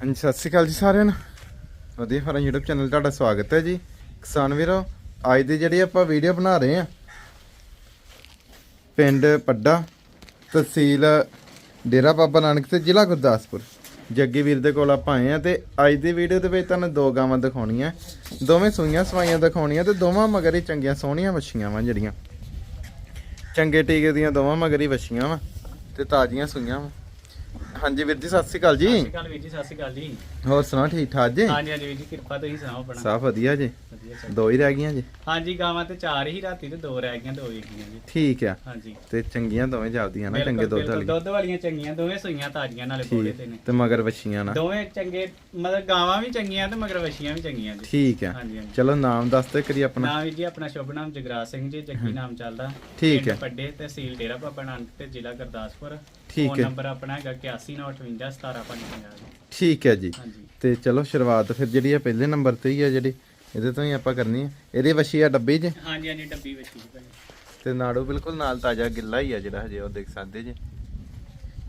ਹਾਂਜੀ, ਸਤਿ ਸ਼੍ਰੀ ਅਕਾਲ ਜੀ ਸਾਰਿਆਂ ਨੂੰ। ਵਧੀਆ ਫਰਨ YouTube ਚੈਨਲ ਤੁਹਾਡਾ ਸਵਾਗਤ ਹੈ ਜੀ। ਕਿਸਾਨ ਵੀਰੋ, ਅੱਜ ਦੀ ਜਿਹੜੀ ਆਪਾਂ ਵੀਡੀਓ ਬਣਾ ਰਹੇ ਆ ਪਿੰਡ ਪੱਡਾ, ਤਹਿਸੀਲ ਡੇਰਾ ਬਾਬਾ ਨਾਨਕ ਤੇ ਜ਼ਿਲ੍ਹਾ ਗੁਰਦਾਸਪੁਰ। ਜੱਗੀ ਵੀਰ ਦੇ ਕੋਲ ਆਪਾਂ ਆਏ ਆ ਤੇ ਅੱਜ ਦੀ ਵੀਡੀਓ ਦੇ ਵਿੱਚ ਤੁਹਾਨੂੰ ਦੋ ਗਾਵਾਂ ਦਿਖਾਉਣੀਆਂ, ਦੋਵੇਂ ਸੂਈਆਂ ਸਵਾਈਆਂ ਦਿਖਾਉਣੀਆਂ ਤੇ ਦੋਵਾਂ ਮਗਰ ਹੀ ਚੰਗੀਆਂ ਸੋਹਣੀਆਂ ਵੱਛੀਆਂ ਵਾਂ ਜਿਹੜੀਆਂ। ਚੰਗੇ ਟੀਕੇ ਦੀਆਂ ਦੋਵਾਂ ਮਗਰ ਹੀ ਵੱਛੀਆਂ ਵਾ ਤੇ ਤਾਜ਼ੀਆਂ ਸੂਈਆਂ ਵਾ। ਹਾਂਜੀ ਵੀਰ ਜੀ ਸਤਿ ਸ਼੍ਰੀ ਅਕਾਲ ਜੀ। ਸਤਿ ਸ਼੍ਰੀ ਅਕਾਲ ਵੀਰ ਜੀ ਸਤਿ ਸ਼੍ਰੀ ਅਕਾਲ ਜੀ। ਹੋਰ ਸੁਣਾਓ ਠੀਕ ਠਾਕ ਜੀ? ਹਾਂਜੀ ਹਾਂਜੀ ਵੀਰ ਜੀ ਕਿਰਪਾ ਤੁਸੀਂ ਸੁਣਾਓ ਆਪਣਾ? ਸਭ ਵਧੀਆ ਜੀ। ਵਧੀਆ ਚੱਲ ਦੋ ਹੀ ਰਹਿ ਗਈਆਂ ਜੀ? ਹਾਂਜੀ ਗਾਵਾਂ ਤੇ ਚਾਰ ਹੀ ਰਾਤੀ ਤੇ ਦੋ ਰਹਿ ਗਈਆਂ ਦੋ ਵਿਕੀਆਂ ਜੀ। ਠੀਕ ਆ। ਹਾਂਜੀ। ਤੇ ਚੰਗੀਆਂ ਦੋਵੇਂ ਜਾਪਦੀਆਂ ਨਾ ਬਿਲਕੁਲ, ਚੰਗੇ ਦੁੱਧ ਬਿਲਕੁਲ, ਵਾਲੀ ਦੁੱਧ ਵਾਲੀਆਂ ਚੰਗੀਆਂ ਦੋਵੇਂ ਸੂਈਆਂ ਤਾਜ਼ੀਆਂ ਨਾਲੇ ਬੋਲੇ ਤੇ ਨੇ। ਠੀਕ ਤੇ ਮਗਰ ਵੱਛੀਆਂ ਨਾ। ਦੋਵੇਂ ਚੰਗੇ ਮਤਲਬ ਗਾਵਾਂ ਵੀ ਚੰਗੀਆਂ ਤੇ ਮਗਰ ਵਛੀਆਂ ਵੀ ਚੰਗੀਆਂ ਜੀ। ਠੀਕ ਆ। ਹਾਂਜੀ ਹਾਂਜੀ। ਚਲੋ ਨਾਮ ਦੱਸ ਤੇ ਕਰੀ ਆਪਣਾ। ਨਾਮ ਵੀਰ ਜੀ ਆਪਣਾ ਸ਼ੁਭ ਨਾਮ ਜਗਰਾਜ ਸਿੰਘ ਜੀ ਜੱਗੀ ਨਾਮ ਚੱਲਦਾ। ਠੀਕ ਪਿੰਡ ਹੈ। ਪੱਡੇ ਤਹਿਸੀਲ ਡੇਰਾ ਬਾਬਾ ਨਾਨਕ ਤੇ ਜ਼ਿਲ੍ਹਾ ਗੁਰਦਾਸਪੁਰ। ਠੀਕ ਹੈ। ਨੰਬਰ ਆਪਣਾ ਹੈਗਾ 8198517550 ਜੀ ਠੀਕ ਹੈ ਜੀ। ਤੇ ਚਲੋ ਸ਼ੁਰੂਆਤ ਫਿਰ ਜਿਹੜੀ ਆ ਪਹਿਲੇ ਨੰਬਰ ਤੇ ਹੀ ਆ ਜਿਹੜੀ ਇਹਦੇ ਤੋਂ ਹੀ ਆਪਾਂ ਕਰਨੀ ਆ। ਇਹਦੀ ਵੱਛੀ ਆ ਡੱਬੀ 'ਚ ਹਾਂਜੀ ਹਾਂਜੀ ਡੱਬੀ ਵਿੱਚ ਤੇ ਨਾੜੂ ਬਿਲਕੁਲ ਨਾਲ ਤਾਜ਼ਾ ਗਿੱਲਾ ਹੀ ਆ ਜਿਹੜਾ ਹਜੇ ਉਹ ਦੇਖ ਸਕਦੇ ਜੀ।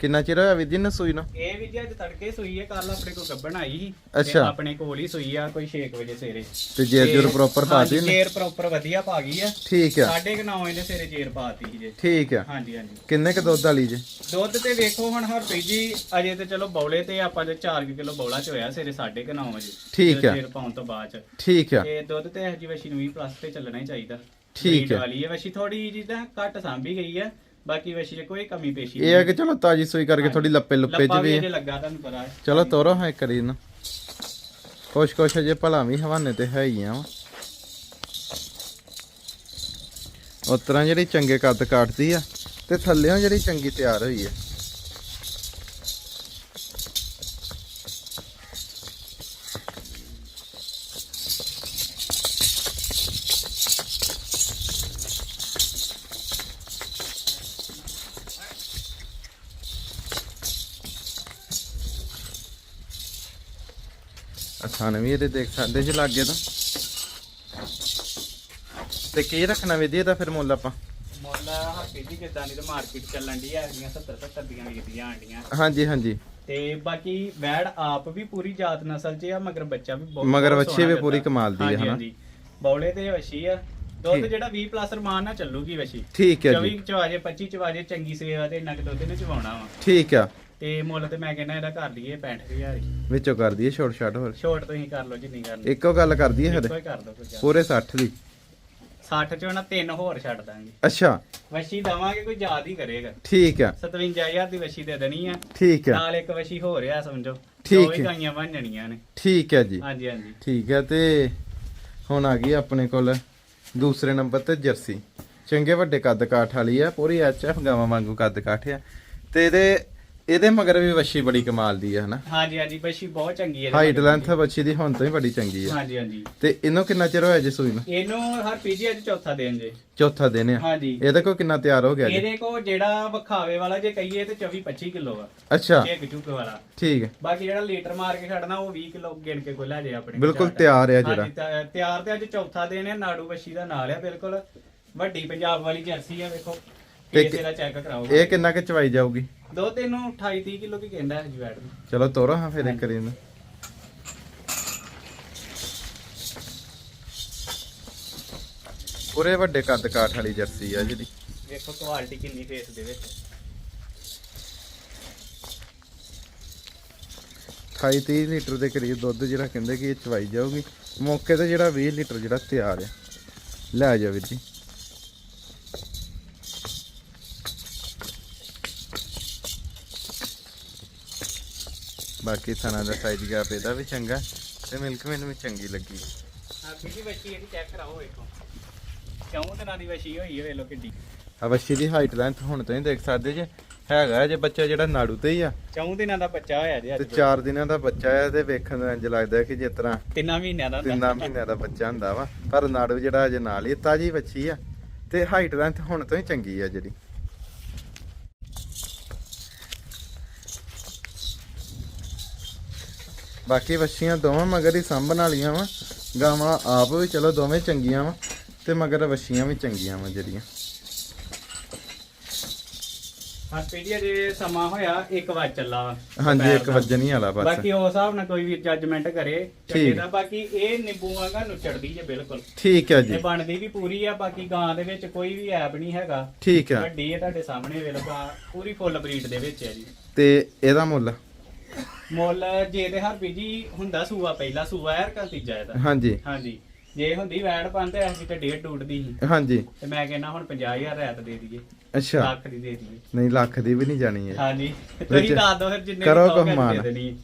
ਕਿੰਨਾ ਚਿਰ ਹੋਇਆ ਵੀਰ ਜੀ ਨੂੰ ਸੂਈ ਨੂੰ? ਇਹ ਵੀ ਜੀ ਅੱਜ ਤੜਕੇ ਸੂਈ ਹੈ ਕੱਲ ਆਪਣੇ ਕੋਲ ਗੱਬਣ ਆਈ ਸੀ ਅੱਛਾ। ਆਪਣੇ ਕੋਲ ਹੀ ਸੂਈ ਆ ਕੋਈ 6 ਵਜੇ ਸਵੇਰੇ। ਤੇ ਜੇਰ ਜੁਰ ਪ੍ਰੋਪਰ ਪਾਤੀ ਹਾਂਜੀ, ਨੇ ਜੇਰ ਪ੍ਰੋਪਰ ਵਧੀਆ ਪਾ ਗਈ ਆ। ਠੀਕ ਆ। 9:30 ਵਜੇ ਸਵੇਰੇ ਜੇਰ ਪਾਤੀ ਸੀ ਜੇ। ਠੀਕ ਆ। ਹਾਂਜੀ ਹਾਂਜੀ। ਕਿੰਨੇ ਕ ਦੁੱਧ ਵਾਲੀ ਜੀ? ਦੁੱਧ ਤੇ ਵੇਖੋ ਹੁਣ ਹਰਪ੍ਰੀਤ ਜੀ ਅਜੇ ਤੇ ਚਲੋ ਬੌਲੇ ਤੇ ਆਪਾਂ ਦੇ 4 ਕਿਲੋ ਬੌਲਾ ਚ ਹੋਇਆ ਸਵੇਰੇ 9:30 ਵਜੇ ਠੀਕ ਜਦੋਂ ਆ। ਜੇਰ ਪਾਉਣ ਤੋਂ ਬਾਅਦ ਚ। ਠੀਕ ਆ। ਤੇ ਦੁੱਧ ਤੇ ਹਜੀ ਵਸ਼ੀ ਨੂੰ 20 ਪਲੱਸ ਤੇ ਚੱਲਣਾ ਹੀ ਚਾਹੀਦਾ। ਠੀਕ Breed ਹੈ। ਵਾਲੀ ਹੈ ਵਸ਼ੀ ਥੋੜੀ ਜੀ ਤਾਂ ਘੱਟ ਸਾਂਭੀ ਗਈ ਆ। ਬਾਕੀ ਵਸ਼ੀ 'ਚ ਕੋਈ ਕਮੀ ਪੇਸ਼ੀ ਇਹ ਆ ਕਿ ਚਲੋ ਤਾਜੀ ਸੂਈ ਕਰਕੇ ਥੋੜੀ ਲੱਪੇ ਲੁੱਪੇ ਚ ਲੱਪਾ ਵੀ ਲੱਗਾ ਤੁਹਾਨੂੰ ਪਤਾ ਹੈ। ਚਲੋ ਤੋਰੋ ਹਾਂ ਕਰੀ ਨਾ ਕੁਛ ਕੁਛ ਅਜੇ ਭਲਾ ਵੀ ਹਵਾਨੇ ਤੇ ਹੈ ਹੀ ਆ। ਵਾ ਉਸ ਤਰ੍ਹਾਂ ਜਿਹੜੀ ਚੰਗੇ ਕੱਦ ਕਾਟਦੀ ਆ ਤੇ ਥੱਲੇੋਂ ਜਿਹੜੀ ਚੰਗੀ ਤਿਆਰ ਹੋਈ ਆ। ਅਸਾਨ ਵੀ ਇਹਦੇ ਦੇਖ ਸਕਦੇ ਜੇ ਲੱਗੇ ਤਾਂ। ਤੇ ਕੀ ਰੱਖਣਾ ਵਿਧੀ ਇਹਦਾ ਫਿਰ ਮੁੱਲ ਆਪਾਂ? ਮੁੱਲ ਹੱਕੀ ਦੀ ਕਿਦਾਂ ਦੀ ਤੇ ਮਾਰਕੀਟ ਚੱਲਣ ਦੀ ਹੈਗੀਆਂ 70 70 ਦੀਆਂ ਵਿਕਦੀਆਂ ਆਂਡੀਆਂ ਹਾਂਜੀ ਹਾਂਜੀ। ਤੇ ਬਾਕੀ ਵੈੜ ਆਪ ਵੀ ਪੂਰੀ ਜਾਤ ਨਸਲ 'ਚ ਆ ਮਗਰ ਬੱਚਾ ਵੀ ਬਹੁਤ ਮਗਰ ਸੋਹਣਾ ਵੀ ਪੂਰੀ। ਕਮਾਲ ਦੀ ਆ, ਹਾਂਜੀ, ਹਨਾ? ਹਾਂਜੀ। ਬੌਲੇ ਤੇ ਵੱਛੀ ਆ। ਦੁੱਧ। ਜਿਹੜਾ 20 ਪਲੱਸ ਰਮਾਨ ਨਾਲ ਚੱਲੂਗੀ ਵੱਛੀ ਠੀਕ ਹੈ 24 ਜੀ ਚਵਾਜੇ 25 ਚਵਾਜੇ ਚੰਗੀ ਸੇਵਾ ਤੇ ਇੰਨਾ ਕੁ ਦੁੱਧ ਨੇ ਚਵਾਉਣਾ ਵਾ। ਠੀਕ ਆ। ਤੇ ਮੁੱਲ ਤੇ ਮੈਂ ਕਹਿੰਦਾ ਇਹਦਾ ਕਰ ਲਈਏ 65000 ਹੀ। ਵਿੱਚੋਂ ਕਰ ਦਈਏ ਛੋਟ ਛਾਟ ਹੋਰ। ਛੋਟ ਤੁਸੀਂ ਕਰ ਲਓ ਜਿੰਨੀ ਕਰਨੀ ਇੱਕੋ ਗੱਲ ਕਰ ਦਈਏ ਫਿਰ ਇੱਕੋ ਹੀ ਕਰ ਦੋ ਕੋਈ ਜ਼ਿਆਦਾ। ਪੂਰੇ 60 ਦੀ। 60 ਚੋਂ ਨਾ ਤਿੰਨ ਹੋਰ ਛੱਡ ਦਾਂਗੇ। ਅੱਛਾ। ਵੱਛੀ ਦਵਾਂਗੇ ਕੋਈ ਯਾਦ ਹੀ ਕਰੇਗਾ। ਠੀਕ ਆ। 57000 ਦੀ ਵੱਛੀ ਦੇ ਦੇਣੀ ਆ। ਠੀਕ ਆ। ਨਾਲ ਇੱਕ ਵਸ਼ੀ ਹੋ ਰਿਹਾ ਸਮਝੋ। ਠੀਕ ਦੋ ਹੀ ਹੈ। ਗਾਈਆਂ ਬਣ ਜਾਣੀਆਂ ਨੇ। ਠੀਕ ਹੈ ਜੀ। ਹਾਂਜੀ ਹਾਂਜੀ। ਠੀਕ ਹੈ ਤੇ ਹੁਣ ਆ ਗਈ ਆਪਣੇ ਕੋਲ ਦੂਸਰੇ ਨੰਬਰ ਤੇ ਜਰਸੀ। ਚੰਗੇ ਵੱਡੇ ਕੱਦ ਕਾਠ ਵਾਲੀ ਆ ਪੂਰੀ ਐਚਐਫ ਗਾਵਾਂ ਵਾਂਗੂ ਕੱਦ ਕਾਠ ਆ। ਤੇ ਇਹਦੇ ਇਹਦੇ ਮਗਰ ਵੀ ਵੱਛੀ ਬੜੀ ਕਮਾਲ ਦੀ ਆ ਹਨਾ? ਹਾਂਜੀ ਹਾਂਜੀ ਵਸ਼ੀ ਬਹੁਤ ਚੰਗੀ ਹੈ ਹਾਈਟ ਲੈਂਥ ਵੱਛੀ ਦੀ ਹੁਣ ਤੋਂ ਹੀ ਬੜੀ ਚੰਗੀ ਆ। ਹਾਂਜੀ ਹਾਂਜੀ। ਤੇ ਇਹਨੂੰ ਕਿੰਨਾ ਚਿਰ ਹੋਇਆ ਜੀ ਸੂਈ ਨੂੰ? ਇਹਨੂੰ ਹਰ ਪੀਜੀ ਅੱਜ ਚੌਥਾ ਦਿਨ ਜੇ। ਚੌਥਾ ਦਿਨ ਆ। ਹਾਂਜੀ। ਇਹਦੇ ਕੋ ਕਿੰਨਾ ਤਿਆਰ ਹੋ ਗਿਆ ਜੀ? ਇਹਦੇ ਕੋ ਜਿਹੜਾ ਵਿਖਾਵੇ ਵਾਲਾ ਜੇ ਕਹੀਏ ਤੇ 24 25 ਕਿਲੋ ਆ। ਅੱਛਾ। ਇੱਕ ਝੂਕ ਵਾਲਾ। ਠੀਕ ਹੈ ਬਾਕੀ ਜਿਹੜਾ ਲੀਟਰ ਮਾਰ ਕੇ ਖੜਨਾ ਉਹ 20 ਕਿਲੋ ਗਿਣ ਕੇ ਕੋਈ ਲੈ ਜੇ ਆਪਣੇ ਬਿਲਕੁਲ। ਤਿਆਰ ਆ ਜਿਹੜਾ। ਹਾਂਜੀ, ਤਾਂ ਤਿਆਰ ਤੇ ਅੱਜ ਚੌਥਾ ਦਿਨ ਹੈ ਨਾੜੂ ਵਸ਼ੀ ਦਾ ਨਾਲ ਆ ਬਿਲਕੁਲ। ਵੱਡੀ ਪੰਜਾਬ ਵਾਲੀ ਜਰਸੀ ਆ ਵੇਖੋ। ਤੇ ਤੇ ਇਹਦਾ ਚੈੱਕ ਕਰਾਓ। ਇਹ ਕਿੰਨਾ ਕਿ ਚਵਾਈ ਜਾਊਗੀ? ਦੋ ਤੈਨੂੰ 28 30 ਕਿਲੋ ਕੀ ਕਹਿੰਦਾ ਹੈ ਜਵੈਟ ਨੂੰ। ਚਲੋ ਤੋਰੋ ਹਾਂ ਫਿਰ ਇੱਕ ਇਹਨੂੰ ਪੂਰੇ ਵੱਡੇ ਕੱਦ ਕਾਠ ਵਾਲੀ ਜਰਸੀ ਆ ਜਿਹੜੀ। ਵੇਖੋ ਕੁਆਲਿਟੀ ਕਿੰਨੀ ਫੇਸ ਦੇ ਵਿੱਚ। 28 30 ਲੀਟਰ ਦੇ ਕਰੀਬ ਦੁੱਧ ਜਿਹੜਾ ਕਹਿੰਦੇ ਕਿ ਇਹ ਚਵਾਈ ਜਾਊਗੀ। ਮੌਕੇ ਤੇ ਜਿਹੜਾ 20 ਲੀਟਰ ਜਿਹੜਾ ਤਿਆਰ ਆ। ਲੈ ਜਾ ਵੀਰ ਜੀ। ਬਾਕੀ ਥਾਣਾ ਦਾ ਸਾਈਜ਼ ਗੈਪ ਇਹਦਾ ਵੀ ਚੰਗਾ ਤੇ ਮਿਲਕ ਮੈਨੂੰ ਵੀ ਚੰਗੀ ਲੱਗੀ। ਆ ਕਿਹਦੀ ਵਸ਼ੀ ਇਹਦੀ ਚੈੱਕ ਕਰਾਓ ਵੇਖੋ। ਕਿਉਂ ਦਿਨਾਂ ਦੀ ਵਸ਼ੀ ਹੋਈ ਹੈ ਲੋ ਕਿੱਡੀ। ਅਵਸ਼ੀ ਦੀ ਹਾਈਟ ਲੈਂਥ ਹੁਣ ਤੋਂ ਹੀ ਦੇਖ ਸਕਦੇ ਜੇ ਹੈਗਾ ਜੇ ਬੱਚਾ ਜਿਹੜਾ ਨਾੜੂ ਤੇ ਹੀ ਆ। ਚੌਂ ਦਿਨਾਂ ਦਾ ਬੱਚਾ ਹੋਇਆ ਜੀ ਤੇ ਅੱਜ 4 ਦਿਨਾਂ ਦਾ ਬੱਚਾ ਆ ਤੇ ਵੇਖਣ ਨੂੰ ਇੰਜ ਲੱਗਦਾ ਕਿ ਜਿਸ ਤਰ੍ਹਾਂ ਤਿੰਨਾਂ ਮਹੀਨਿਆਂ ਦਾ ਹੁੰਦਾ। ਤਿੰਨਾਂ ਮਹੀਨਿਆਂ ਦਾ ਬੱਚਾ ਹੁੰਦਾ ਵਾ। ਪਰ ਨਾੜੂ ਜਿਹੜਾ ਅਜੇ ਨਾਲ ਹੀ ਤਾਜੀ ਬੱਚੀ ਆ। ਤੇ ਹਾਈਟ ਲੈਂਥ ਹੁਣ ਤੋਂ ਹੀ ਚੰਗੀ ਆ ਜਿਹੜੀ। ਬਾਕੀ ਵੱਛੀਆਂ ਦੋਵਾਂ ਮਗਰ ਹੀ ਸਾਂਭਣ ਵਾਲੀਆਂ ਵਾ। ਗਾਵਾਂ ਆਪ ਵੀ ਚਲੋ ਦੋਵੇਂ ਚੰਗੀਆਂ ਵਾ ਤੇ ਮਗਰ ਵੱਛੀਆਂ ਵੀ ਚੰਗੀਆਂ ਵਾ ਜਿਹੜੀਆਂ। ਹਰਪ੍ਰੀਤ ਜੀ ਸਮਾਂ ਹੋਇਆ 1 ਵਜ ਚੱਲਾ ਵਾ। ਹਾਂਜੀ ਦੁਪਹਿਰ ਇੱਕ ਦਾ। ਵੱਜਣ ਹੀ ਵਾਲਾ ਬਸ। ਬਾਕੀ ਉਸ ਹਿਸਾਬ ਨਾਲ ਕੋਈ ਵੀ ਜੱਜਮੈਂਟ ਕਰੇ ਠੀਕ। ਦਾ ਬਾਕੀ ਇਹ ਨਿੰਬੂ ਵਾਂਗਾ ਨੁਚੜਦੀ ਜੇ ਬਿਲਕੁਲ। ਠੀਕ ਹੈ ਜੀ। ਇਹ ਬਣਦੀ ਵੀ ਪੂਰੀ ਆ ਬਾਕੀ ਗਾਂ ਦੇ ਵਿੱਚ ਕੋਈ ਵੀ ਐਬ ਨਹੀਂ ਹੈਗਾ। ਠੀਕ ਹੈ ਵੱਡੀ ਹੈ ਤੁਹਾਡੇ ਸਾਹਮਣੇ ਵੇਲਗਾ ਪੂਰੀ ਫੁੱਲ ਬਰੀਡ ਦੇ ਵਿੱਚ ਹੈ ਜੀ। ਤੇ ਇਹਦਾ ਮੁੱਲ? ਮੁੱਲ ਜੇ ਤੇ ਹਰਪ੍ਰੀਤ ਜੀ ਹੁੰਦਾ ਸੂਆ ਪਹਿਲਾ ਸੂਆ ਹੈ ਕਾ ਤੀਜਾ ਇਹਦਾ? ਹਾਂਜੀ। ਹਾਂਜੀ। ਜੇ ਹੁੰਦੀ ਵੈੜ ਪੰਨ ਤੇ ਐਸੀ ਤੇ ਡੇਢ ਟੂਟਦੀ ਸੀ। ਹਾਂਜੀ। ਤੇ ਮੈਂ ਕਹਿੰਦਾ ਹੁਣ 50000 ਰੈਤ ਦੇ ਦਈਏ। ਅੱਛਾ। ਲੱਖ ਦੀ ਦੇ ਦਈਏ। ਨਹੀਂ ਲੱਖ ਦੀ ਵੀ ਨਹੀਂ ਜਾਣੀ ਹੈ ਹਾਂਜੀ। ਤੁਸੀਂ ਦੱਸ ਦਿਓ ਫਿਰ ਜਿੰਨੇ ਕਰੋ ਦੇਣੀ ਹੈ।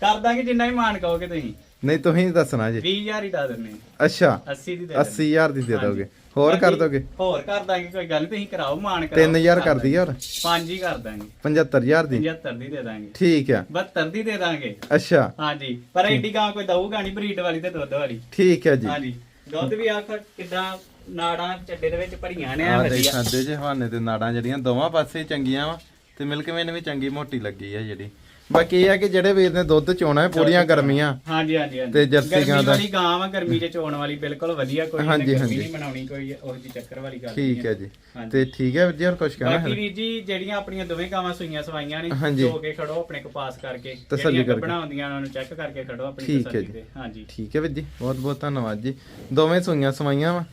ਕਰ ਦਾਂਗੇ ਜਿੰਨਾ ਵੀ ਮਾਨ ਕਹੋਗੇ ਤੁਸੀਂ। ਨਹੀਂ ਤੁਸੀਂ ਹੀ ਦੱਸਣਾ ਜੀ। 20000 ਹੀ ਦੱਸ ਦਿੰਨੇ ਅੱਛਾ। 80 ਦੀ ਦੇ 80000 ਦੀ ਦੇ ਹਾਂਜੀ। ਦੋਗੇ। ਹੋਰ ਕਰ ਦੋਗੇ? ਹੋਰ ਕਰ ਦਾਂਗੇ ਕੋਈ ਗੱਲ ਨੀ ਤੁਸੀਂ ਕਰਾਓ ਮਾਨ ਕਰਾਓ। 3000 ਕਰ ਦਈਏ ਹੋਰ? ਪੰਜ ਹੀ ਕਰ ਦਾਂਗੇ। 75000 ਦੀ? 75 ਦੀ ਦੇ ਦਾਂਗੇ। ਠੀਕ ਆ। 72 ਦੀ ਦੇ ਦਾਂਗੇ। ਅੱਛਾ। ਹਾਂਜੀ ਪਰ ਐਡੀ ਗਾਂ ਕੋਈ ਦਊਗਾ ਨਹੀਂ ਬਰੀਡ ਵਾਲੀ ਤੇ ਦੁੱਧ ਵਾਲੀ। ਠੀਕ ਹੈ ਜੀ। ਹਾਂਜੀ। ਦੁੱਧ ਵੀ ਆਖ ਕਿਦਾਂ ਨਾੜਾਂ ਚੱਡੇ ਦੇ ਵਿੱਚ ਭਰੀਆਂ ਨੇ ਆ ਵਧੀਆ। ਸਕਦੇ ਜੇ ਹਵਾਨੇ ਤੇ ਨਾੜਾਂ ਜਿਹੜੀਆਂ ਦੋਵਾਂ ਪਾਸੇ ਚੰਗੀਆਂ ਵਾ ਤੇ ਮਿਲਕ ਵੇਨ ਵੀ ਚੰਗੀ ਮੋਟੀ ਲੱਗੀ ਆ ਜਿਹੜੀ। ਬਾਕੀ ਇਹ ਆ ਕਿ ਜਿਹੜੇ ਵੀਰ ਨੇ ਦੁੱਧ ਚੋਣਾ ਹੈ ਪੂਰੀਆਂ ਗਰਮੀਆਂ ਹਾਂਜੀ ਹਾਂਜੀ ਹਾਂਜੀ। ਤੇ ਜਰਸੀ ਗਾਂ ਦਾ- ਵਾਲੀ ਗਾਂ ਵਾ ਗਰਮੀ 'ਚ ਚੋਣ ਵਾਲੀ ਬਿਲਕੁਲ ਵਧੀਆ ਕੋਈ ਹਾਂਜੀ, ਹਾਂਜੀ। ਨਹੀਂ ਬਣਾਉਣੀ ਕੋਈ ਉਹ ਜੀ ਚੱਕਰ ਵਾਲੀ ਗੱਲ ਠੀਕ ਨਹੀਂ ਹੈ। ਜੀ। ਹਾਂਜੀ। ਤੇ ਠੀਕ ਹੈ ਵੀਰ ਜੀ ਹੋਰ ਕੁਝ ਕਹਿਣਾ ਬਾਕੀ ਹੈ? ਵੀਰ ਜੀ ਜਿਹੜੀਆਂ ਆਪਣੀਆਂ ਦੋਵੇਂ ਗਾਵਾਂ ਸੂਈਆਂ ਸਵਾਈਆਂ ਨੇ ਹਾਂਜੀ। ਧੋ ਕੇ ਖੜੋ ਆਪਣੇ ਕੋ ਪਾਸ ਕਰਕੇ ਤਸੱਲੀ ਕਰਕੇ। ਬਣਾਉਂਦੀਆਂ ਉਹਨਾਂ ਨੂੰ ਚੈੱਕ ਕਰਕੇ ਖੜੋ ਆਪਣੀ ਠੀਕ ਹੈ ਤਸੱਲੀ ਜੀ। ਤੇ। ਹਾਂਜੀ। ਠੀਕ ਹੈ ਵੀਰ ਜੀ ਬਹੁਤ ਬਹੁਤ ਧੰਨਵਾਦ ਜੀ। ਦੋਵੇਂ ਸੂਈਆਂ ਸਵਾਈਆਂ ਵਾ।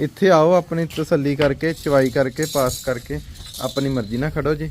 ਇੱਥੇ ਆਓ ਆਪਣੀ ਤਸੱਲੀ ਕਰਕੇ ਚਵਾਈ ਕਰਕੇ ਪਾਸ ਕਰਕੇ ਆਪਣੀ ਮਰਜ਼ੀ ਨਾਲ ਖੜੋ ਜੀ।